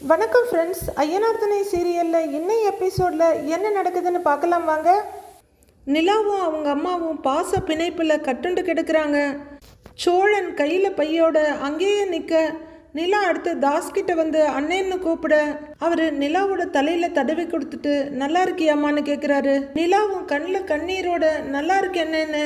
வணக்கம் ஃப்ரெண்ட்ஸ் ஐயனார்த்தனை சீரியலில் இன்னைய எபிசோடில் என்ன நடக்குதுன்னு பார்க்கலாம் வாங்க. நிலாவும் அவங்க அம்மாவும் பாச பிணைப்பில் கட்டுண்டு கெடுக்கிறாங்க. சோழன் கையில் பையோட அங்கேயே நிற்க நிலா அடுத்து தாஸ்கிட்ட வந்து அண்ணன்னு கூப்பிட அவர் நிலாவோட தலையில் தடவி கொடுத்துட்டு நல்லா இருக்கியாமான்னு கேட்குறாரு நிலாவும் கண்ணில் கண்ணீரோட நல்லா இருக்கு என்னன்னு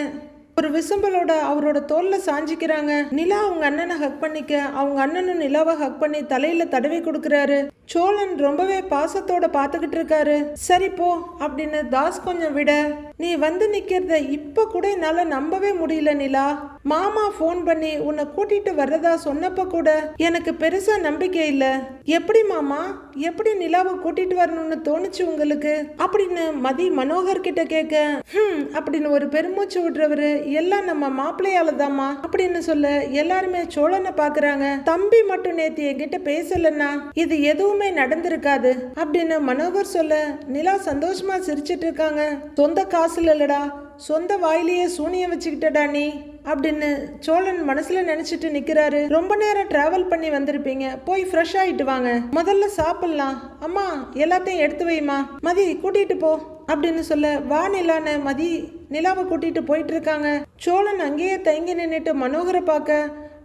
ஒரு விசும்பலோட அவரோட தோல்ல சாஞ்சிக்கிறாங்க. நிலா அவங்க அண்ணனை ஹக் பண்ணிக்க அவங்க அண்ணனும் நிலாவை ஹக் பண்ணி தலையில தடவி கொடுக்கறாரு. சோழன் ரொம்பவே பாசத்தோட பார்த்துக்கிட்டு இருக்காரு. சரி போ அப்படின்னு தாஸ் கொஞ்சம் விட நீ வந்து நிக்கிறத இப்ப கூட என்னால நம்பவே முடியல நிலா. மாமா ஃபோன் பண்ணி உன்னை கூட்டிட்டு வர்றதா சொன்னப்ப கூட எனக்கு பெருசா நம்பிக்கை இல்ல. எப்படி மாமா? எப்படி நிலாவை கூட்டிட்டு வரணும்னு தோணுச்சு உங்களுக்கு? அப்படின்னு மதி மனோகர் கிட்ட கேட்க "ஹம்" அப்படின்னு ஒரு பெருமூச்சு விடுறவரு எல்லாம் நம்ம மாப்பிள்ளையால தாமா அப்படின்னு சொல்ல எல்லாருமே சோழனை பாக்குறாங்க. தம்பி மட்டும் நேத்தி என்கிட்ட பேசலன்னா இது எதுவுமே நடந்திருக்காது அப்படின்னு மனோகர் சொல்ல நிலா சந்தோஷமா சிரிச்சிட்டு இருக்காங்க. சொந்த காசுல இல்லடா சொந்த வாயிலேயே சூனியம் வச்சுக்கிட்டடா நீ அப்படின்னு சோழன் மனசுல நினைச்சிட்டு நிக்கிறாரு. ரொம்ப நேரம் டிராவல் பண்ணி வந்திருப்பீங்க. போய் ஃப்ரெஷ் ஆயிட்டு வாங்க. முதல்ல சாப்பிடலாம். அம்மா எல்லாத்தையும் எடுத்து வைமா மதி கூட்டிட்டு போ அப்படின்னு சொல்ல வா நிலான மதி நிலாவை கூட்டிட்டு போயிட்டு இருக்காங்க. சோழன் அங்கேயே தங்கி நின்றுட்டு மனோகரை பார்க்க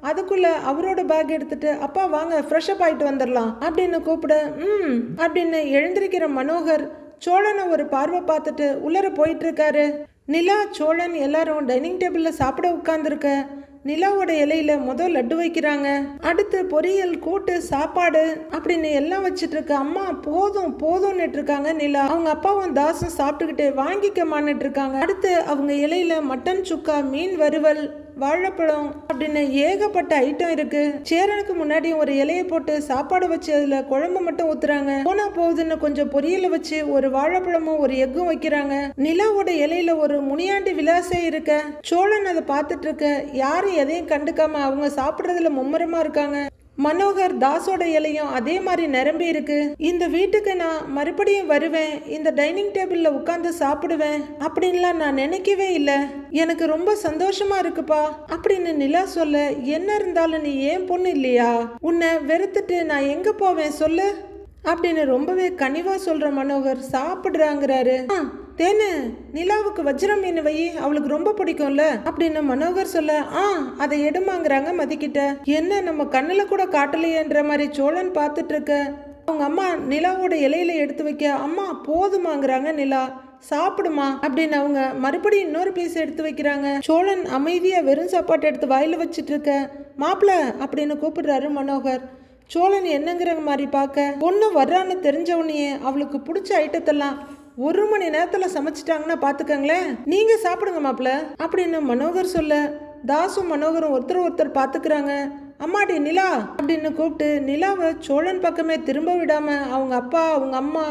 அதுக்குள்ள அவரோட பேக் எடுத்துட்டு அப்பா வாங்க ஃப்ரெஷ் அப் ஆயிட்டு வந்துடலாம். அப்படின்னு கூப்பிட ம் அப்படின்னு எழுந்திருக்கிற மனோகர் சோழனை ஒரு பார்வை பார்த்துட்டு உள்ளர போயிட்டு இருக்காரு. நிலா சோழன் எல்லாரும் டைனிங் டேபிளில் சாப்பிட உட்காந்துருக்க நிலாவோட இலையில முதல் லட்டு வைக்கிறாங்க. அடுத்து பொரியல் கூட்டு சாப்பாடு அப்படின்னு எல்லாம் வச்சிட்டு இருக்க அம்மா போதும் போதும்னு இருக்காங்க நிலா. அவங்க அப்பாவும் தாசும் சாப்பிட்டுக்கிட்டு வாங்கிக்கமான்னுட்டு இருக்காங்க. அடுத்து அவங்க இலையில மட்டன் சுக்கா மீன் வறுவல் வாழைப்பழம் அப்படின்னு ஏகப்பட்ட ஐட்டம் இருக்கு. சேரனுக்கு முன்னாடி ஒரு இலையை போட்டு சாப்பாடு வச்சு அதுல குழம்பு மட்டும் ஊத்துறாங்க. போனா போகுதுன்னு கொஞ்சம் பொரியல வச்சு ஒரு வாழைப்பழமும் ஒரு எக்கும் வைக்கிறாங்க. நிலாவோட இலையில ஒரு முனியாண்டி விலாசே இருக்க. சோழன் அதை பார்த்துட்டு இருக்க. யாரும் எதையும் கண்டுக்காம அவங்க சாப்பிடுறதுல மும்முரமா இருக்காங்க. மனோகர் தாஸோட இலையும் அதே மாதிரி நிரம்பி இருக்கு. இந்த வீட்டுக்கு நான் மறுபடியும் வருவேன். இந்த டைனிங் டேபிள்ல உட்காந்து சாப்பிடுவேன். அப்படின்லாம் நான் நினைக்கவே இல்லை. எனக்கு ரொம்ப சந்தோஷமா இருக்குப்பா. அப்படின்னு நிலா சொல்ல என்ன இருந்தாலும் நீ ஏன் பொண்ணு இல்லையா? உன்னை வெறுத்துட்டு நான் எங்க போவேன்? சொல்லு. அப்படின்னு ரொம்பவே கனிவா சொல்ற மனோகர் சாப்பிடுறாங்கிறாரு. "ஆ, தேனு நிலாவுக்கு வஜ்ரம் மீன் வை அவளுக்கு ரொம்ப பிடிக்கும்ல? அப்படின்னு மனோகர் சொல்ல ஆ அதை எடுமாங்கிறாங்க மதிக்கிட்ட. என்ன நம்ம கண்ணில் கூட காட்டலையேன்ற மாதிரி சோழன் பார்த்துட்டு இருக்க அவங்க அம்மா நிலாவோட இலையில எடுத்து வைக்க அம்மா போதுமாங்கிறாங்க நிலா. சாப்பிடுமா? அப்படின்னு அவங்க மறுபடியும் இன்னொரு பீஸ் எடுத்து வைக்கிறாங்க. சோழன் அமைதியா வெறும் சாப்பாட்டை எடுத்து வாயில வச்சிட்டு இருக்க மாப்பிள அப்படின்னு கூப்பிடுறாரு மனோகர். சோழன் என்னங்கிற மாதிரி பார்க்க பொண்ணு வர்றான்னு தெரிஞ்சவனையே அவளுக்கு பிடிச்ச ஐட்டத்தெல்லாம் ஒரு மணி நேரத்தில் சமைச்சிட்டாங்கன்னா பார்த்துக்கங்களேன் நீங்கள் சாப்பிடுங்க மாப்பிள அப்படின்னு மனோகர் சொல்ல தாசும் மனோகரும் ஒருத்தர் ஒருத்தர் பார்த்துக்கிறாங்க அம்மாடி நிலா அப்படின்னு கூப்பிட்டு நிலாவை சோழன் பக்கமே திரும்ப விடாம அவங்க அப்பா அவங்க அம்மா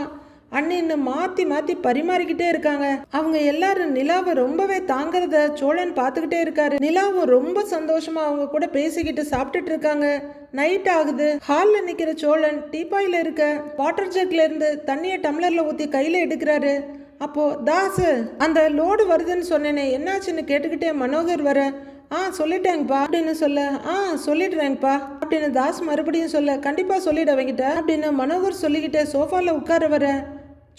அண்ணின்னு மாத்தி மாத்தி பரிமாறிக்கிட்டே இருக்காங்க. அவங்க எல்லாரும் நிலாவை ரொம்பவே தாங்கறத சோழன் பார்த்துக்கிட்டே இருக்காரு. நிலாவும் ரொம்ப சந்தோஷமா அவங்க கூட பேசிக்கிட்டு சாப்பிட்டுட்டு இருக்காங்க. நைட் ஆகுது. ஹாலில் நிற்கிற சோழன் டீப்பாயில் இருக்க வாட்டர் ஜெக்ல இருந்து தண்ணியை டம்ளரில் ஊற்றி கையில் எடுக்கிறாரு. அப்போ தாசு அந்த லோடு வருதுன்னு சொன்னேனே என்னாச்சுன்னு கேட்டுக்கிட்டே மனோகர் வர ஆ சொல்லிட்டேங்கப்பா. அப்படின்னு சொல்ல ஆ சொல்லிடுறேங்கப்பா. அப்படின்னு தாஸ் மறுபடியும் சொல்ல கண்டிப்பா சொல்லிடு அவங்கிட்ட அப்படின்னு மனோகர் சொல்லிக்கிட்டே சோஃபால உட்கார வர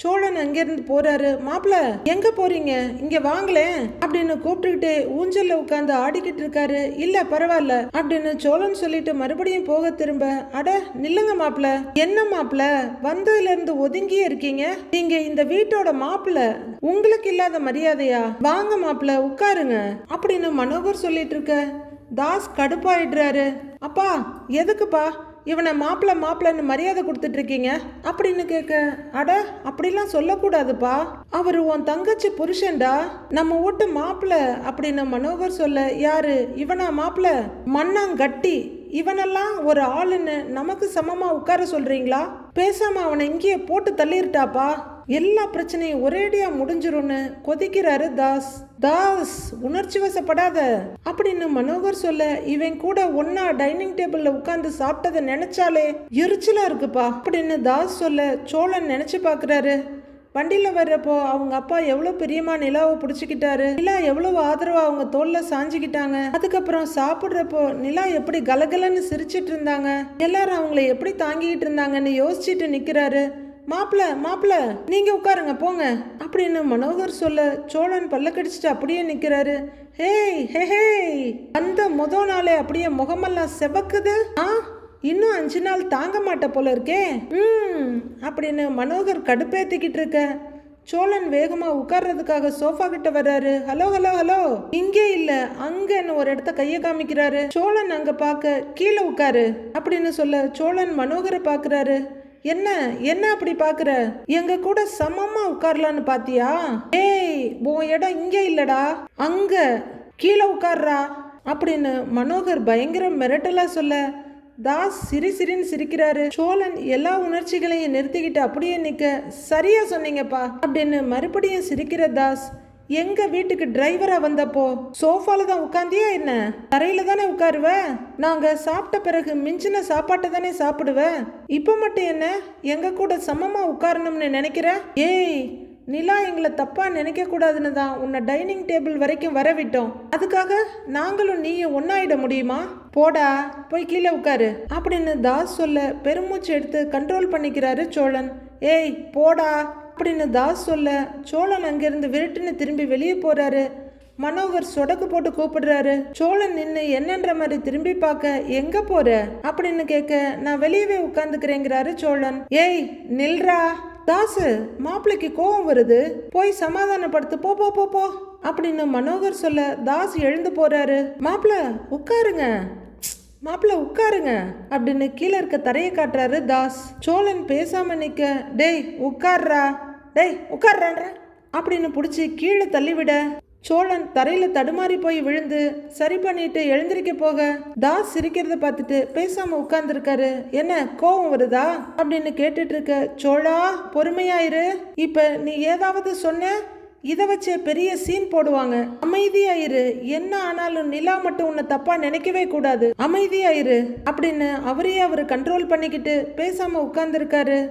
சோழன் அங்கேருந்து போறாரு. மாப்பிள எங்க போறீங்க? இங்க வாங்களேன் அப்படின்னு கூப்பிட்டுக்கிட்டு ஊஞ்சல்ல உட்காந்து ஆடிக்கிட்டு இருக்காரு. இல்ல பரவாயில்ல அப்படின்னு சோழன் சொல்லிட்டு மறுபடியும் போக திரும்ப அட நில்லுங்க மாப்பிள. என்ன மாப்பிள? வந்ததுல இருந்து ஒதுங்கியே இருக்கீங்க? நீங்க இந்த வீட்டோட மாப்பிள. உங்களுக்கு இல்லாத மரியாதையா? வாங்க மாப்பிள உட்காருங்க அப்படின்னு மனோகர் சொல்லிட்டு இருக்க. தாஸ் கடுப்பாயிடுறாரு. அப்பா எதுக்குப்பா? இவனை மாப்பிள்ளை மாப்பிள்ளன்னு மரியாதை கொடுத்துட்டு இருக்கீங்க அப்படின்னு கேட்க அட அப்படிலாம் சொல்லக்கூடாதுப்பா. அவர் உன் தங்கச்சி புருஷன்டா. நம்ம வீட்டு மாப்பிள்ள அப்படின்னு மனோகர் சொல்ல யாரு? இவனா மாப்பிள்ள? மண்ணாங்கட்டி. இவனெல்லாம் ஒரு ஆளுன்னு நமக்கு சமமா உட்கார சொல்றீங்களா? பேசாம அவனை இங்கேயே போட்டு தள்ளிருட்டாப்பா. எல்லா பிரச்சனையும் ஒரேடியா முடிஞ்சிரும்னு கொதிக்கிறாரு தாஸ். தாஸ் உணர்ச்சி வசப்படாத. அப்படின்னு மனோகர் சொல்ல இவன் கூட ஒன்னா டைனிங் டேபிள்ல உட்கார்ந்து சாப்பிட்டதை நினைச்சாலே எரிச்சலா இருக்குப்பா. அப்படின்னு தாஸ் சொல்ல சோழன் நினைச்சு பாக்குறாரு. வண்டியில் வர்றப்போ அவங்க அப்பா எவ்வளோ பிரியமா நிலாவை பிடிச்சிக்கிட்டாரு. நிலா எவ்வளவு ஆதரவா அவங்க தோல்ல சாஞ்சிக்கிட்டாங்க. அதுக்கப்புறம் சாப்பிட்றப்போ நிலா எப்படி கலகலன்னு சிரிச்சிட்டு இருந்தாங்க. எல்லாரும் அவங்கள எப்படி தாங்கிக்கிட்டு இருந்தாங்கன்னு யோசிச்சுட்டு நிற்கிறாரு மாப்பிள மாப்பிள நீங்க உட்காருங்க போங்க. அப்படின்னு மனோகர் சொல்ல சோழன் பல்ல கடிச்சிட்டு அப்படியே நிக்கிறாரு. ஹேய் ஹே ஹேய் அந்த முத நாளே அப்படியே முகமெல்லாம் செவக்குது. ஆ இன்னும் அஞ்சு நாள் தாங்க மாட்ட போல இருக்கே. ம் அப்படின்னு மனோகர் கடுப்பேத்திக்கிட்டு இருக்க. சோழன் வேகமா உட்கார்றதுக்காக சோஃபா கிட்ட வர்றாரு. Hello hello hello. இங்கே இல்ல அங்கன்னு ஒரு இடத்த கைய காமிக்கிறாரு. சோழன் அங்க பார்க்க கீழே உட்காரு. அப்படின்னு சொல்ல சோழன் மனோகரை பாக்குறாரு. என்ன என்ன அப்படி பாக்குற எங்க கூட சமமா உட்காரலான்னு பாத்தியா? ஏய் உன் இடம் இங்க இல்லடா. அங்க கீழே உட்கார்றா. அப்படின்னு மனோகர் பயங்கர மிரட்டலா சொல்ல தாஸ் சிரி சிரின்னு சிரிக்கிறாரு. சோழன் எல்லா உணர்ச்சிகளையும் நிறுத்திக்கிட்டு அப்படியே நிக்க சரியா சொன்னீங்கப்பா. அப்படின்னு மறுபடியும் சிரிக்கிற தாஸ் எங்க வீட்டுக்கு டிரைவரா வந்தப்போ சோஃபால தான் உட்காந்தியா என்ன? தரையில தானே உட்காருவ நாங்க சாப்பிட்ட பிறகு மிஞ்சின சாப்பாட்டை தானே சாப்பிடுவ? இப்ப மட்டும் என்ன? எங்க கூட சமமா உட்காரணும்னு நினைக்கிற? ஏய் நிலா எங்களை தப்பா நினைக்க கூடாதுன்னு தான் உன்னை டைனிங் டேபிள் வரைக்கும் வர விட்டோம். அதுக்காக நாங்களும் நீயும் ஒன்னாயிட முடியுமா? போடா போய் கீழே உட்காரு அப்படின்னு தாஸ் சொல்ல பெருமூச்சு எடுத்து கண்ட்ரோல் பண்ணிக்கிறாரு சோழன். ஏய் போடா. அப்படின்னு தாஸ் சொல்ல சோழன் அங்கிருந்து விரட்டுன்னு திரும்பி வெளியே போறாரு. மனோகர் சொடக்கு போட்டு கூப்பிடுறாரு. சோழன் நின்று என்னன்ற மாதிரி திரும்பி பார்க்க எங்க போற? அப்படின்னு கேட்க நான் வெளியவே உட்காந்துக்கிறேங்கிறாரு சோழன். ஏய் நில்றா. தாசு மாப்பிள்ளைக்கு கோவம் வருது. போய் சமாதானப்படுத்து போ போ போ போ. அப்படின்னு மனோகர் சொல்ல தாஸ் எழுந்து போறாரு. மாப்பிள்ள உட்காருங்க. மாப்பிள்ள உட்காருங்க. அப்படின்னு கீழே இருக்க தரையை காட்டுறாரு தாஸ். சோழன் பேசாம நிக்க டேய் உட்கார்றா. டேய் உட்கார்றான்ற அப்படின்னு பிடிச்சி கீழே தள்ளிவிட சோழன் தரையில தடுமாறி போய் விழுந்து சரி பண்ணிட்டு எழுந்திருக்க போக தாஸ் சிரிக்கிறத பார்த்துட்டு பேசாம உட்கார்ந்துருக்காரு. என்ன கோவம் வருதா? அப்படின்னு கேட்டுட்டு இருக்க சோழா பொறுமையாயிரு. இப்ப நீ ஏதாவது சொன்ன இதை வச்சு பெரிய சீன் போடுவாங்க. அமைதியாயிரு. என்ன ஆனாலும் நிலா மட்டும் உன்னை தப்பா நினைக்கவே கூடாது. அமைதியாயிரு. அப்படின்னு அவரையே அவர் கண்ட்ரோல் பண்ணிக்கிட்டு பேசாம உட்கார்ந்துருக்காரு.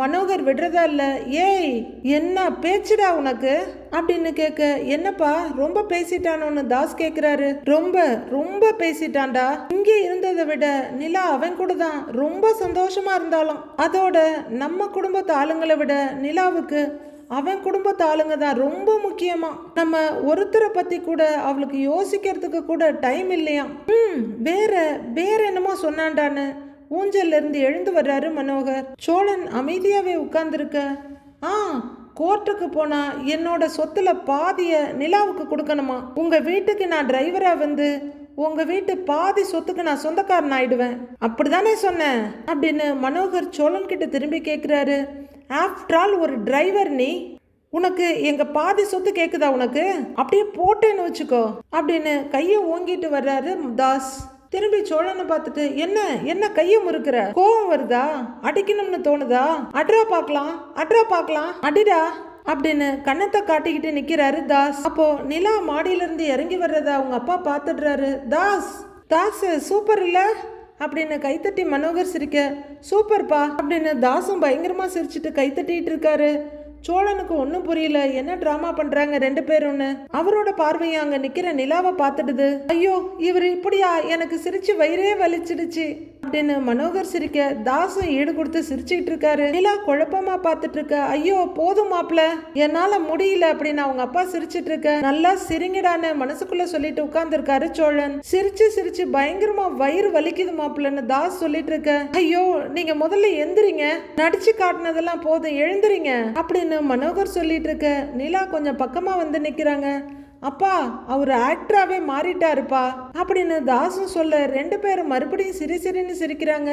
மனோகர் விடுறதா இல்லை? ஏய் என்ன பேச்சுடா உனக்கு? அப்படின்னு கேட்க என்னப்பா ரொம்ப பேசிட்டானோன்னு தாஸ் கேட்குறாரு ரொம்ப ரொம்ப பேசிட்டான்டா. இங்கே இருந்ததை விட நிலா அவன் கூட தான் ரொம்ப சந்தோஷமா இருந்தாலும் அதோட நம்ம குடும்பத்து ஆளுங்களை விட நிலாவுக்கு அவன் குடும்பத்து ஆளுங்க தான் ரொம்ப முக்கியமா. நம்ம ஒருத்தரை பத்தி கூட அவளுக்கு யோசிக்கிறதுக்கு கூட டைம் இல்லையாம். ம் வேற வேற என்னமோ சொன்னான்டான்னு ஊஞ்சல்ல இருந்து எழுந்து வர்றாரு மனோகர். சோழன் அமைதியாகவே உட்கார்ந்துருக்க ஆ கோர்ட்டுக்கு போனா என்னோட சொத்துல பாதிய நிலாவுக்கு கொடுக்கணுமா? உங்க வீட்டுக்கு நான் டிரைவரா வந்து உங்க வீட்டு பாதி சொத்துக்கு நான் சொந்தக்காரன் ஆயிடுவேன். அப்படிதானே சொன்னேன் அப்படின்னு மனோகர் சோழன் கிட்ட திரும்பி கேட்குறாரு ஆஃப்டர் ஆல் ஒரு டிரைவர் நீ? உனக்கு எங்க பாதி சொத்து கேக்குதா உனக்கு? அப்படியே போட்டேன்னு வச்சுக்கோ அப்படின்னு கையை ஓங்கிட்டு வர்றாரு தாஸ். திரும்பி சோழனை பார்த்துட்டு என்ன என்ன கையை முறுக்கிற? கோவம் வருதா? அடிக்கணும்னு தோணுதா? அட்ரா பார்க்கலாம் அட்ரா பார்க்கலாம் அடிடா அப்படின்னு கண்ணத்தை காட்டிக்கிட்டு நிக்கிறாரு தாஸ். அப்போ நிலா மாடியில இருந்து இறங்கி வர்றத அவங்க அப்பா பார்த்துடுறாரு. தாஸ் தாஸ் சூப்பர் இல்ல? அப்படின்னு கைத்தட்டி மனோகர் சிரிக்க சூப்பர்ப்பா அப்படின்னு தாசும் பயங்கரமா சிரிச்சிட்டு கைத்தட்டிட்டு இருக்காரு. சோழனுக்கு ஒன்றும் புரியல. என்ன ட்ராமா பண்றாங்க ரெண்டு பேரும்னு? அவரோட பார்வையை அங்க நிக்கிற நிலாவை பார்த்துடுது. ஐயோ இவர் இப்படியா? எனக்கு சிரிச்சு வயிறே வலிச்சிடுச்சு. அப்படின்னு மனோகர் சிரிக்க தாசும் ஈடு கொடுத்து சிரிச்சுக்கிட்டு இருக்காரு. நிலா குழப்பமா பார்த்துட்டு இருக்க. ஐயோ போதும் மாப்ள என்னால முடியல அப்படின்னு அவங்க அப்பா சிரிச்சிட்டு இருக்க. நல்லா சிரிங்கடான்னு மனசுக்குள்ள சொல்லிட்டு உட்கார்ந்துருக்காரு சோழன். சிரிச்சு சிரிச்சு பயங்கரமா வயிறு வலிக்குது மாப்பிள்ளன்னு தாஸ் சொல்லிட்டு இருக்க. ஐயோ நீங்க முதல்ல எந்திரிங்க. நடிச்சு காட்டினதெல்லாம் போதும். எழுந்துறீங்க அப்படின்னு மனோகர் சொல்லிட்டு இருக்க. நிலா கொஞ்சம் பக்கமா வந்து நிக்கிறாங்க. அப்பா அவர் ஆக்டராகவே மாறிட்டாருப்பா. அப்படின்னு தாசும் சொல்ல ரெண்டு பேரும் மறுபடியும் சிரி சிரின்னு சிரிக்கிறாங்க.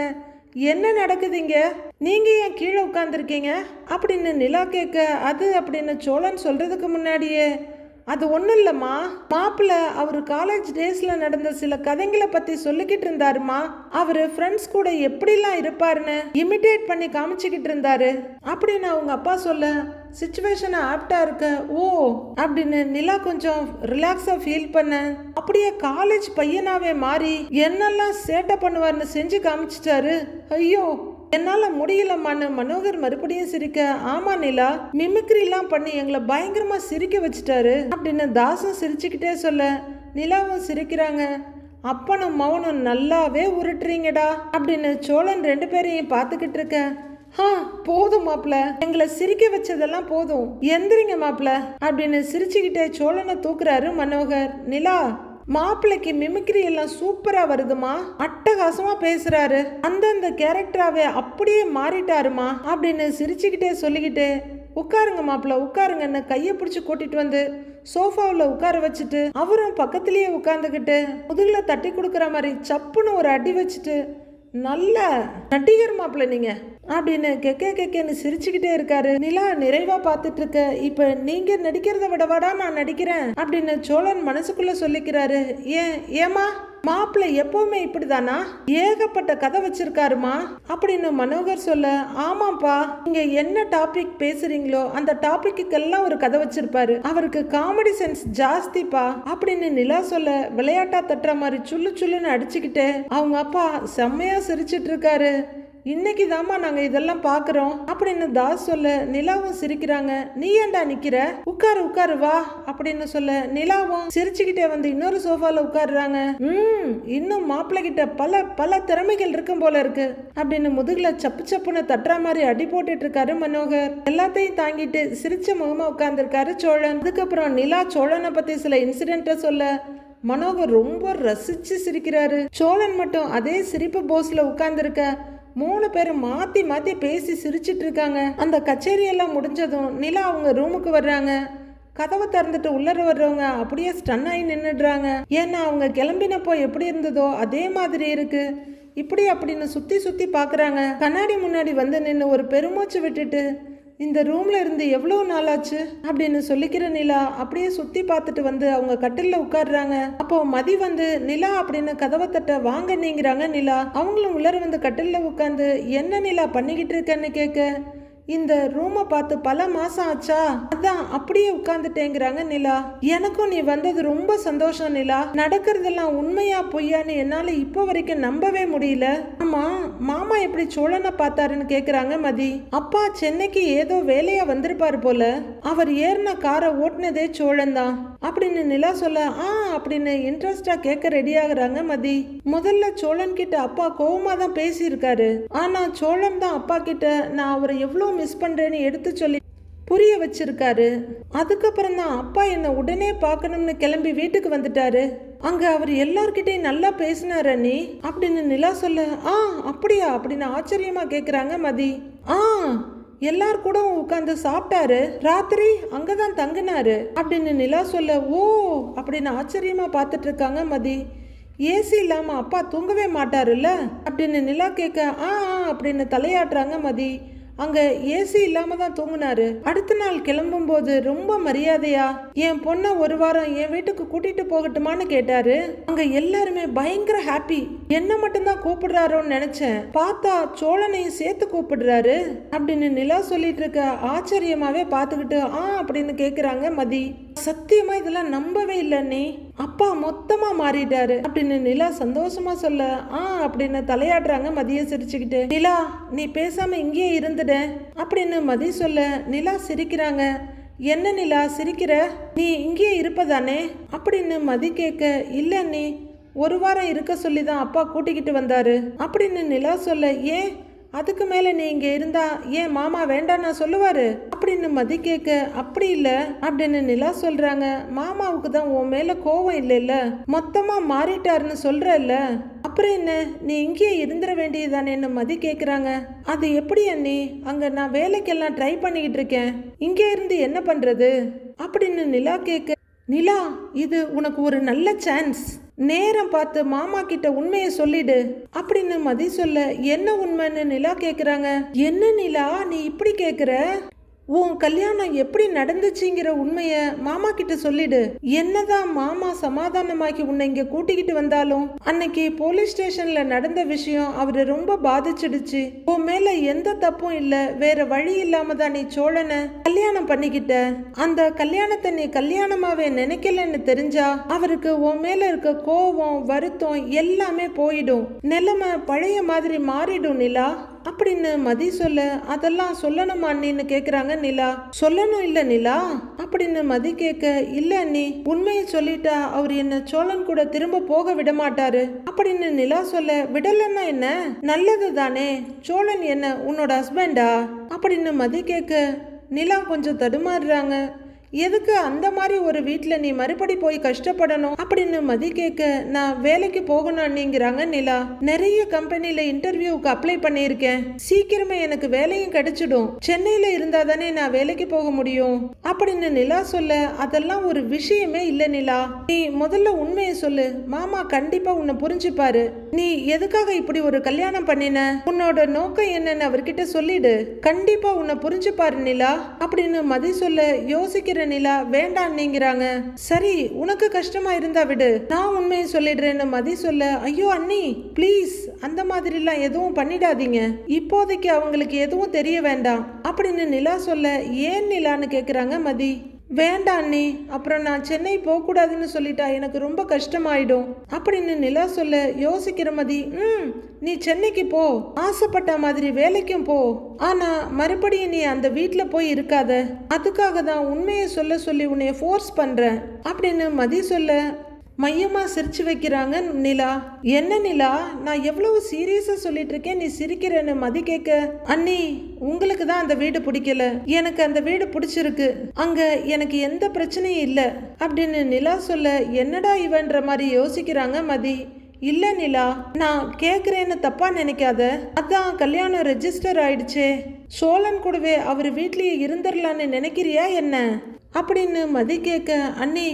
என்ன நடக்குதுங்க? நீங்க ஏன் கீழே உட்காந்துருக்கீங்க அப்படின்னு நிலா கேட்க அது அப்படின்னு சோழன் சொல்றதுக்கு முன்னாடியே அது ஒன்றும் இல்லைம்மா. மாப்பிள்ள அவர் காலேஜ் டேஸில் நடந்த சில கதைங்களை பற்றி சொல்லிக்கிட்டு இருந்தாருமா? அவர் ஃப்ரெண்ட்ஸ் கூட எப்படிலாம் இருப்பாருன்னு இமிட்டேட் பண்ணி காமிச்சிக்கிட்டு இருந்தாரு. அப்படின்னு அவங்க அப்பா சொல்ல சுச்சுவேஷனை ஆப்டா இருக்க ஓ அப்படின்னு நிலா கொஞ்சம் ரிலாக்ஸா ஃபீல் பண்ண அப்படியே காலேஜ் பையனாவே மாறி என்னெல்லாம் சேட்டை பண்ணுவார்னு செஞ்சு காமிச்சிட்டாரு. ஐயோ என்னால முடியலம்மான்னு மனோகர் மறுபடியும் சிரிக்க ஆமா நிலா மிமிக்ரி எல்லாம் பண்ணி எங்களை பயங்கரமா சிரிக்க வச்சுட்டாரு அப்படின்னு தாசும் சிரிச்சுக்கிட்டே சொல்ல நிலாவும் சிரிக்கிறாங்க. அப்பனும் மௌனும் நல்லாவே உருட்டுறீங்கடா அப்படின்னு சோழன் ரெண்டு பேரையும் பார்த்துக்கிட்டு இருக்கேன் ஆ போதும் மாப்ள எங்களை சிரிக்க வச்சதெல்லாம் போதும். எந்திரிங்க மாப்ள அப்படின்னு சிரிச்சுக்கிட்டே சோழனை தூக்குறாரு மனோகர். நிலா மாப்பிள்ளைக்கு மிமிக்ரி எல்லாம் சூப்பரா வருதுமா? அட்டகாசமா பேசுறாரு. அந்தந்த கேரக்டராவே அப்படியே மாறிட்டாருமா? அப்படின்னு சிரிச்சுக்கிட்டே சொல்லிக்கிட்டு உட்காருங்க மாப்பிள்ள உட்காருங்கன்னு கையை பிடிச்சி கூட்டிட்டு வந்து சோஃபாவில் உட்கார வச்சுட்டு அவரும் பக்கத்துலேயே உட்காந்துக்கிட்டு முதுகில் தட்டி கொடுக்குற மாதிரி சப்புன்னு ஒரு அடி வச்சுட்டு நல்ல நடிகர் மாப்பிள்ள நீங்க. அப்படின்னு கெக்கே கெக்கேன்னு சிரிச்சுக்கிட்டே இருக்காரு. நிலா நிறைவா பார்த்துட்டு இருக்க இப்ப நீங்க நடிக்கிறத விடவாடா நான் நடிக்கிறேன் அப்படின்னு சோழன் மனசுக்குள்ள சொல்லிக்கிறாரு. ஏன் ஏமா மாப்பிள்ளை எப்பவுமே இப்படிதானா? ஏகப்பட்ட கதை வச்சிருக்காருமா? அப்படின்னு மனோகர் சொல்ல ஆமாப்பா நீங்க என்ன டாபிக் பேசுறீங்களோ அந்த டாபிக்குக்கெல்லாம் ஒரு கதை வச்சிருப்பாரு. அவருக்கு காமெடி சென்ஸ் ஜாஸ்திப்பா அப்படின்னு நிலா சொல்ல விளையாட்டா தட்டுற மாதிரி சுள்ளு சுள்ளுன்னு அடிச்சுக்கிட்டு அவங்க அப்பா செம்மையா சிரிச்சிட்டு இருக்காரு. இன்னைக்கு தாம்மா நாங்க இதெல்லாம் பாக்குறோம். அப்படின்னு தாஸ் சொல்ல நிலாவும் சிரிக்கிறாங்க. நீ ஏன்டா நிக்கிற? உட்காரு உட்காரு வா அப்படின்னு சொல்ல நிலாவும் சிரிச்சுக்கிட்டே வந்து இன்னொரு சோஃபால உட்காருறாங்க. ம் இன்னும் மாப்பிள்ளை கிட்ட பல பல திறமைகள் இருக்கும் போல இருக்கு அப்படின்னு முதுகுல சப்பு சப்புன்னு தட்டுற மாதிரி அடி போட்டுட்டு இருக்காரு மனோகர். எல்லாத்தையும் தாங்கிட்டு சிரிச்ச முகமா உட்கார்ந்துருக்காரு சோழன். அதுக்கப்புறம் நிலா சோழனை பத்தி சில இன்சிடென்ட்ட சொல்ல மனோகர் ரொம்ப ரசிச்சு சிரிக்கிறாரு. சோழன் மட்டும் அதே சிரிப்பு போஸ்ல உட்கார்ந்துருக்க மூணு பேரும் மாத்தி மாத்தி பேசி சிரிச்சிட்டு இருக்காங்க. அந்த கச்சேரியெல்லாம் முடிஞ்சதும் நிலா அவங்க ரூமுக்கு வர்றாங்க. கதவை திறந்துட்டு உள்ளர வர்றவங்க அப்படியே ஸ்டன் ஆகி நின்றுடுறாங்க ஏன்னா அவங்க கிளம்பினப்போ எப்படி இருந்ததோ அதே மாதிரி இருக்கு. இப்படி அப்படின்னு சுத்தி சுத்தி பாக்குறாங்க. கண்ணாடி முன்னாடி வந்து நின்று ஒரு பெருமூச்சு விட்டுட்டு இந்த ரூமில் இருந்து எவ்வளோ நாளாச்சு? அப்படின்னு சொல்லிக்கிற நிலா அப்படியே சுற்றி பார்த்துட்டு வந்து அவங்க கட்டிலில் உட்காடுறாங்க அப்போ மதி வந்து நிலா அப்படின்னு கதவை தட்ட வாங்க நீங்கிறாங்க நிலா. அவங்களும் உள்ளர வந்து கட்டிலில் உட்காந்து என்ன நிலா பண்ணிக்கிட்டு இருக்கேன்னு கேட்க இந்த ரூமை பார்த்து பல மாசம் ஆச்சா? அதான் அப்படியே உட்காந்துட்டேங்கிறாங்க நிலா. எனக்கும் நீ வந்தது ரொம்ப சந்தோஷம் நிலா. நடக்கிறதெல்லாம் உண்மையா பொய்யான்னு என்னால இப்போ வரைக்கும் நம்பவே முடியல. ஆமா மாமா எப்படி சோழனை பார்த்தாருன்னு கேக்குறாங்க மதி. அப்பா சென்னைக்கு ஏதோ வேலையா வந்திருப்பாரு போல. அவர் ஏறின காரை ஓட்டினதே சோழன் தான் அப்படின்னு நிலா சொல்ல ஆ அப்படின்னு இன்ட்ரெஸ்டா கேட்க ரெடி ஆகுறாங்க மதி. முதல்ல சோழன் கிட்ட அப்பா கோவமா தான் பேசியிருக்காரு. ஆனா சோழன் தான் அப்பா கிட்ட நான் அவரை எவ்வளோ மிஸ் பண்ணுறேன்னு எடுத்து சொல்லி புரிய வச்சிருக்காரு. அதுக்கப்புறம் தான் அப்பா என்னை உடனே பார்க்கணும்னு கிளம்பி வீட்டுக்கு வந்துட்டாரு. அங்கே அவர் எல்லார்கிட்டையும் நல்லா பேசினார் நீ அப்படின்னு நிலா சொல்ல ஆ அப்படியா? அப்படின்னு ஆச்சரியமாக கேட்குறாங்க மதி. ஆ எல்லார் கூட உட்காந்து சாப்பிட்டாரு. ராத்திரி அங்கே தான் தங்கினாரு. அப்படின்னு நிலா சொல்ல ஓ அப்படின்னு ஆச்சரியமாக பார்த்துட்டு இருக்காங்க மதி. ஏசி இல்லாமல் அப்பா தூங்கவே மாட்டாருல்ல? அப்படின்னு நிலா கேட்க ஆ ஆ அப்படின்னு தலையாட்டுறாங்க மதி. அங்கே ஏசி இல்லாம தான் தூங்குனாரு. அடுத்த நாள் கிளம்பும் போது ரொம்ப மரியாதையா என் பொண்ணை ஒரு வாரம் என் வீட்டுக்கு கூட்டிட்டு போகட்டுமான்னு கேட்டாரு. அங்க எல்லாருமே பயங்கர ஹாப்பி என்ன மட்டும்தான் கூப்பிடுறாரோன்னு நினைச்சேன். பார்த்தா சோழனையும் சேர்த்து கூப்பிடுறாரு. அப்படின்னு நிலா சொல்லிட்டு இருக்க ஆச்சரியமாவே பார்த்துக்கிட்டு ஆ அப்படின்னு கேட்குறாங்க மதி. சத்தியமா இதெல்லாம் நம்பவே இல்லை நீ அப்பா மொத்தமா மாறிட்டாரு. அப்படின்னு நிலா சந்தோஷமா சொல்ல ஆ அப்படின்னு தலையாடுறாங்க மதியம் சிரிச்சுக்கிட்டு. நிலா நீ பேசாம இங்கேயே இருந்துட அப்படின்னு மதி சொல்ல நிலா சிரிக்கிறாங்க. என்ன நிலா சிரிக்கிற? நீ இங்கேயே இருப்பதானே? அப்படின்னு மதி கேட்க இல்ல நீ ஒரு வாரம் இருக்க சொல்லி தான் அப்பா கூட்டிக்கிட்டு வந்தாரு. அப்படின்னு நிலா சொல்ல ஏன்? அதுக்கு மேலே நீ இங்கே இருந்தா ஏன் மாமா வேண்டாம் நான் சொல்லுவார்? அப்படின்னு மதி கேட்க அப்படி இல்லை அப்படின்னு நிலா சொல்கிறாங்க மாமாவுக்கு தான் உன் மேலே கோவம் இல்லைல்ல. மொத்தமாக மாறிட்டாருன்னு சொல்கிறல்ல அப்புறம் என்ன? நீ இங்கேயே இருந்துட வேண்டியதானேன்னு மதி கேட்குறாங்க அது எப்படி அண்ணி? அங்கே நான் வேலைக்கெல்லாம் ட்ரை பண்ணிக்கிட்டு இருக்கேன். இங்கே இருந்து என்ன பண்ணுறது அப்படின்னு நிலா கேட்க நிலா இது உனக்கு ஒரு நல்ல சான்ஸ் நேரம் பார்த்து மாமா கிட்ட உண்மையை சொல்லிடு. அப்படின்னு மதி சொல்ல என்ன உண்மைன்னு நிலா கேக்குறாங்க? என்ன நிலா? நீ இப்படி கேக்குற? உன் கல்யாணம் எப்படி நடந்துச்சுங்கிற உண்மைய மாமா கிட்ட சொல்லிடு. என்னதான் மாமா சமாதானமாக்கி உன்னை இங்க கூட்டிக்கிட்டு வந்தாலும் அன்னைக்கு போலீஸ் ஸ்டேஷன்ல நடந்த விஷயம் அவரை ரொம்ப பாதிச்சிடுச்சு. உன் மேல எந்த தப்பும் இல்ல வேற வழி இல்லாம தான் நீ சோழனை கல்யாணம் பண்ணிக்கிட்ட. அந்த கல்யாணத்தை நீ கல்யாணமாவே நினைக்கலன்னு தெரிஞ்சா அவருக்கு உன் மேல இருக்க கோவம் வருத்தம் எல்லாமே போயிடும். நிலைமை பழைய மாதிரி மாறிடும் நிலா. அப்படின்னு மதி சொல்ல அதெல்லாம் சொல்லணுமா அண்ணின்னு கேக்குறாங்க நிலா. சொல்லணும் இல்ல நிலா? அப்படின்னு மதி கேட்க இல்ல அண்ணி. உண்மையை சொல்லிட்டா அவர் என்ன சோழன் கூட திரும்ப போக விட மாட்டாரு அப்படின்னு நிலா சொல்ல விடலன்னா என்ன? நல்லது தானே. சோழன் என்ன உன்னோட ஹஸ்பண்டா அப்படின்னு மதி கேட்க நிலா கொஞ்சம் தடுமாறுறாங்க. எதுக்கு அந்த மாதிரி ஒரு வீட்டில் நீ மறுபடி போய் கஷ்டப்படணும் அப்படின்னு மதி கேட்க நான் வேலைக்கு போகணும் அண்ணிங்கிறாங்க நிலா. நிறைய கம்பெனியில் இன்டர்வியூவுக்கு அப்ளை பண்ணியிருக்கேன். சீக்கிரமே எனக்கு வேலையும் கிடைச்சிடும். சென்னையில் இருந்தா தானே நான் வேலைக்கு போக முடியும். அப்படின்னு நிலா சொல்ல அதெல்லாம் ஒரு விஷயமே இல்லை நிலா. நீ முதல்ல உண்மையை சொல்லு. மாமா கண்டிப்பா உன்னை புரிஞ்சுப்பாரு. நீ எதுக்காக இப்படி ஒரு கல்யாணம் பண்ணின? உன்னோட நோக்கம் என்னன்னு அவர்கிட்ட சொல்லிடு. கண்டிப்பா உன்னை புரிஞ்சுப்பாரு நிலா. அப்படின்னு மதி சொல்ல யோசிக்கிற நிலா. வேண்டாம் நீங்கிறாங்க. சரி உனக்கு கஷ்டமா இருந்தா விடு. நான் உண்மையை சொல்லிடுறேன்னு மதி சொல்ல ஐயோ அண்ணி ப்ளீஸ் அந்த மாதிரிலாம் எதுவும் பண்ணிடாதீங்க. இப்போதைக்கு அவங்களுக்கு எதுவும் தெரிய வேண்டாம். அப்படின்னு நிலா சொல்ல ஏன் நிலான்னு கேட்குறாங்க மதி? வேண்டாண்ணே அப்புறம் நான் சென்னை போகக்கூடாதுன்னு சொல்லிட்டா எனக்கு ரொம்ப கஷ்டமாயிடும். அப்படின்னு நிலா சொல்ல யோசிக்கிற மதி ம் நீ சென்னைக்கு போ ஆசைப்பட்ட மாதிரி வேலைக்கும் போ. ஆனா மறுபடியும் நீ அந்த வீட்டில் போய் இருக்காத. அதுக்காக தான் உண்மையை சொல்ல சொல்லி உன்னைய ஃபோர்ஸ் பண்றேன். அப்படின்னு மதி சொல்ல மையமாக சிரிச்சு வைக்கிறாங்க நிலா. என்ன நிலா? நான் எவ்வளவு சீரியஸாக சொல்லிட்டு இருக்கேன் நீ சிரிக்கிறேன்னு மதி கேட்க அண்ணி உங்களுக்கு தான் அந்த வீடு பிடிக்கல. எனக்கு அந்த வீடு பிடிச்சிருக்கு. அங்கே எனக்கு எந்த பிரச்சனையும் இல்லை. அப்படின்னு நிலா சொல்ல என்னடா இவன்ற மாதிரி யோசிக்கிறாங்க மதி? இல்ல நிலா நான் கேக்குறேன்னு தப்பா நினைக்காத. அதான் கல்யாணம் ரெஜிஸ்டர் ஆயிடுச்சே. சோழன் கூடவே அவர் வீட்லயே இருந்துடலான்னு நினைக்கிறியா என்ன? அப்படின்னு மதி கேட்க அண்ணி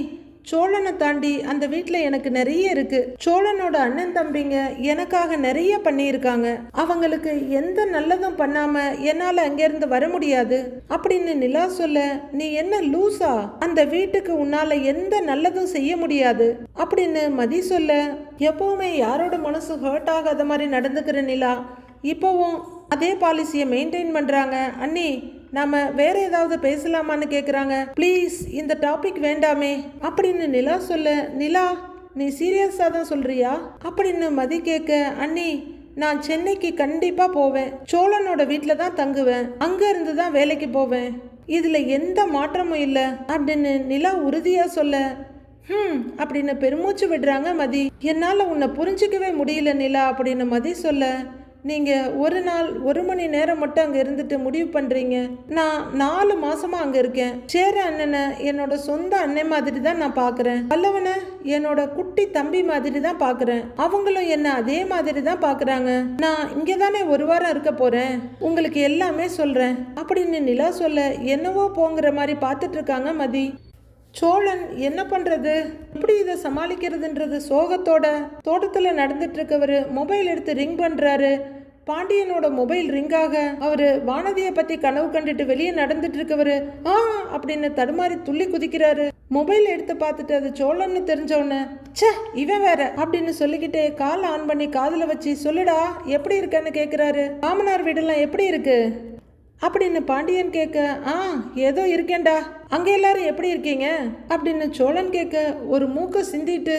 சோழனை தாண்டி அந்த வீட்டில் எனக்கு நிறைய இருக்கு. சோழனோட அண்ணன் தம்பிங்க எனக்காக நிறைய பண்ணியிருக்காங்க. அவங்களுக்கு எந்த நல்லதும் பண்ணாம என்னால அங்கிருந்து வர முடியாது. அப்படின்னு நிலா சொல்ல நீ என்ன லூசா? அந்த வீட்டுக்கு உன்னால எந்த நல்லதும் செய்ய முடியாது. அப்படின்னு மதி சொல்ல எப்பவுமே யாரோட மனசு ஹர்ட் ஆகாத மாதிரி நடந்துக்கிற நிலா. இப்போவும் அதே பாலிசியை மெயின்டைன் பண்றாங்க. அண்ணி நாம வேற ஏதாவது பேசலாமான்னு கேக்குறாங்க. ப்ளீஸ் இந்த டாபிக் வேண்டாமே. அப்படின்னு நிலா சொல்ல நிலா நீ சீரியஸாக தான் சொல்றியா? அப்படின்னு மதி கேட்க அண்ணி நான் சென்னைக்கு கண்டிப்பா போவேன். சோழனோட வீட்டில் தான் தங்குவேன். அங்க இருந்து தான் வேலைக்கு போவேன். இதுல எந்த மாற்றமும் இல்லை. அப்படின்னு நிலா உறுதியா சொல்ல ஹம் அப்படின்னு பெருமூச்சு விடுறாங்க மதி. என்னால உன்னை புரிஞ்சிக்கவே முடியல நிலா அப்படின்னு மதி சொல்ல நீங்கள் ஒரு நாள் ஒரு மணி நேரம் மட்டும் அங்கே இருந்துட்டு முடிவு பண்ணுறீங்க நான் நாலு மாதமாக அங்கே இருக்கேன். சேர அண்ணனை என்னோட சொந்த அண்ணன் மாதிரி தான் நான் பார்க்குறேன் பல்லவனை என்னோட குட்டி தம்பி மாதிரி தான் பார்க்குறேன் அவங்களும் என்ன அதே மாதிரி தான் பார்க்குறாங்க நான் இங்கே தானே ஒரு வாரம் இருக்க போகிறேன் உங்களுக்கு எல்லாமே சொல்கிறேன் அப்படின்னு நிலா சொல்ல என்னவோ போங்கிற மாதிரி பார்த்துட்டு இருக்காங்க மதி. சோழன் என்ன பண்றது? எப்படி இதை சமாளிக்கிறதுன்றது சோகத்தோட. தோட்டத்தில் நடந்துட்டு இருக்கவரு மொபைல் எடுத்து ரிங் பண்றாரு. பாண்டியனோட மொபைல் ரிங்காக அவரு வானதியை பத்தி கனவு கண்டுட்டு வெளியே நடந்துட்டு இருக்கவரு ஆ அப்படின்னு தடுமாறி துள்ளி குதிக்கிறாரு. மொபைல் எடுத்து பார்த்துட்டு அது சோழன்னு தெரிஞ்சவொன்னே ச்சே இவன் வேற அப்படின்னு சொல்லிக்கிட்டே கால் ஆன் பண்ணி காதுல வச்சு சொல்லுடா எப்படி இருக்கன்னு கேக்குறாரு. மாமனார் வீடெல்லாம் எப்படி இருக்கு? அப்படின்னு பாண்டியன் கேட்க ஆ ஏதோ இருக்கேன்டா. அங்கே எல்லாரும் எப்படி இருக்கீங்க? அப்படின்னு சோழன் கேட்க ஒரு மூக்க சிந்திட்டு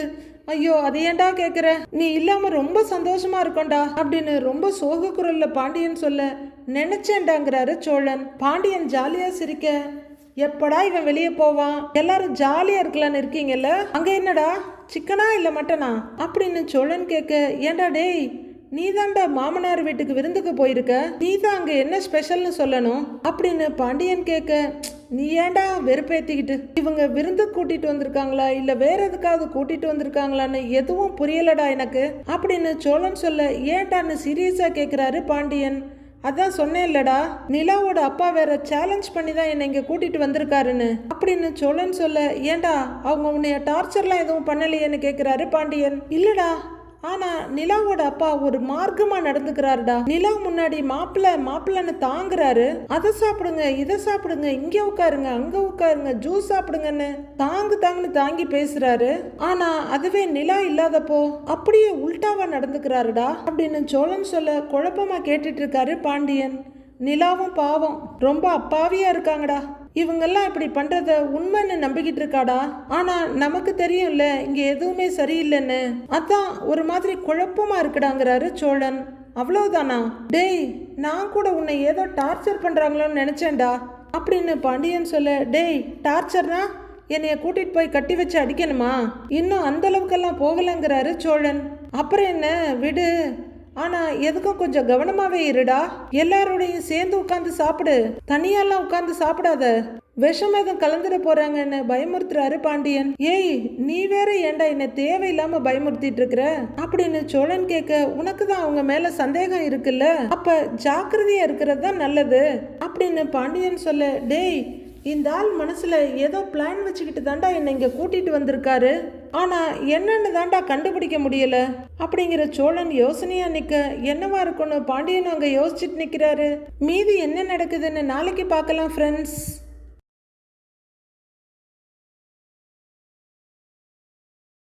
ஐயோ அது ஏன்டா கேட்குற நீ இல்லாம ரொம்ப சந்தோஷமா இருக்கோண்டா அப்படின்னு ரொம்ப சோக குரல்ல பாண்டியன் சொல்ல நினைச்சேன்டாங்கிறாரு சோழன். பாண்டியன் ஜாலியா சிரிக்க எப்படா இவன் வெளியே போவான்? எல்லாரும் ஜாலியா இருக்கலான்னு இருக்கீங்கல்ல? அங்க என்னடா? சிக்கனா இல்ல மட்டனா? அப்படின்னு சோழன் கேட்க ஏன்டா டேய் நீதான்டா மாமனார் வீட்டுக்கு விருந்துக்கு போயிருக்க? நீ தான் அங்க என்ன ஸ்பெஷல்னு சொல்லணும்? அப்படின்னு பாண்டியன் கேட்க நீ ஏன்டா வெறுப்பேத்திக்கிட்டு? இவங்க விருந்து கூட்டிட்டு வந்திருக்காங்களா? இல்ல வேற எதுக்காவது கூட்டிட்டு வந்திருக்காங்களான்னு எதுவும் புரியலடா எனக்கு. அப்படின்னு சோழன் சொல்ல ஏன்டான்னு சீரியஸா கேக்குறாரு பாண்டியன். அதான் சொன்னேன்லடா நிலாவோட அப்பா வேற சேலஞ்ச் பண்ணி தான் என்னை இங்க கூட்டிட்டு வந்திருக்காருன்னு. அப்படின்னு சோழன் சொல்ல ஏன்டா அவங்க உன்னைய டார்ச்சர்லாம் எதுவும் பண்ணலையேன்னு கேக்குறாரு பாண்டியன். இல்லடா ஆனா நிலாவோட அப்பா ஒரு மார்க்கமா நடந்துக்கிறாருடா. நிலா முன்னாடி மாப்பிள்ள மாப்பிள்ளன்னு தாங்குறாரு. அதை சாப்பிடுங்க இதை சாப்பிடுங்க இங்க உட்காருங்க அங்க உட்காருங்க ஜூஸ் சாப்பிடுங்கன்னு தாங்கு தாங்குன்னு தாங்கி பேசுறாரு. ஆனா அதுவே நிலா இல்லாதப்போ அப்படியே உல்டாவா நடந்துக்கிறாருடா அப்படின்னு சோழன் சொல்ல குழப்பமா கேட்டுட்டு இருக்காரு பாண்டியன். நிலாவும் பாவம் ரொம்ப அப்பாவியா இருக்காங்கடா. இவங்கெல்லாம் இப்படி பண்ணுறத உண்மைன்னு நம்பிக்கிட்டு இருக்காடா? ஆனால் நமக்கு தெரியும்ல இங்கே எதுவுமே சரியில்லைன்னு. அதான் ஒரு மாதிரி குழப்பமாக இருக்குடாங்கிறாரு சோழன். அவ்வளோதானா டேய் நான் கூட உன்னை ஏதோ டார்ச்சர் பண்ணுறாங்களோன்னு நினச்சேன்டா. அப்படின்னு பாண்டியன் சொல்ல டேய் டார்ச்சர்னா என்னைய கூட்டிட்டு போய் கட்டி வச்சு அடிக்கணுமா? இன்னும் அந்த அளவுக்கெல்லாம் போகலங்கிறாரு சோழன். அப்புறம் என்ன? விடு. ஆனா எதுக்கும் கொஞ்சம் கவனமாவே இருடா. எல்லாரோடையும் சேர்ந்து உட்காந்து சாப்பிடு. தனியாலாம் உட்காந்து சாப்பிடாத. விஷம் எதுவும் கலந்துட போறாங்கன்னு பயமுறுத்துறாரு பாண்டியன். ஏய் நீ வேற ஏன்டா என்ன தேவையில்லாம பயமுறுத்திட்டு இருக்கிற? அப்படின்னு சோழன் கேட்க உனக்கு தான் அவங்க மேல சந்தேகம் இருக்குல்ல? அப்ப ஜாக்கிரதையா இருக்கிறது தான் நல்லது. அப்படின்னு பாண்டியன் சொல்ல டேய் இந்த ஆள் மனசுல ஏதோ பிளான் வச்சுக்கிட்டு தாண்டா என்னை இங்க கூட்டிட்டு வந்திருக்காரு. ஆனால் என்னன்னு தாண்டா கண்டுபிடிக்க முடியல. அப்படிங்கிற சோழன் யோசனையாக நிற்க என்னவா இருக்கும்னு பாண்டியன் அங்கே யோசிச்சுட்டு நிற்கிறாரு மீதி என்ன நடக்குதுன்னு நாளைக்கு பார்க்கலாம் ஃப்ரெண்ட்ஸ்